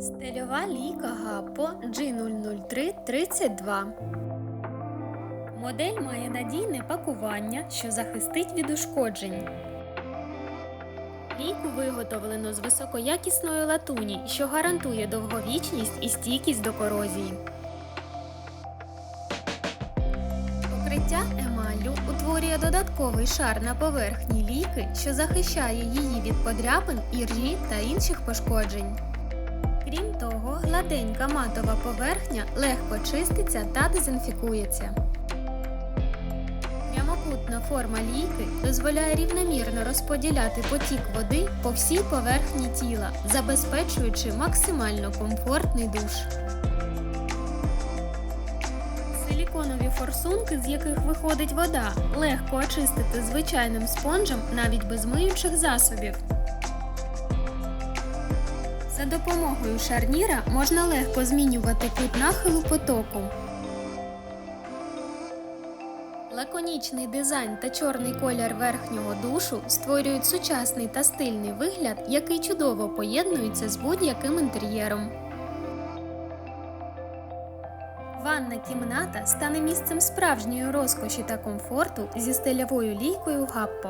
Стильова лійка Гаппо G00332. Модель має надійне пакування, що захистить від ушкоджень. Лійку виготовлено з високоякісної латуні, що гарантує довговічність і стійкість до корозії. Покриття емаллю утворює додатковий шар на поверхні ліки, що захищає її від подряпин, іржі та інших пошкоджень. Крім того, гладенька матова поверхня легко чиститься та дезінфікується. Прямокутна форма лійки дозволяє рівномірно розподіляти потік води по всій поверхні тіла, забезпечуючи максимально комфортний душ. Силіконові форсунки, з яких виходить вода, легко очистити звичайним спонжем навіть без миючих засобів. За допомогою шарніра можна легко змінювати кут нахилу потоку. Лаконічний дизайн та чорний колір верхнього душу створюють сучасний та стильний вигляд, який чудово поєднується з будь-яким інтер'єром. Ванна кімната стане місцем справжньої розкоші та комфорту зі стильовою лійкою Гаппо.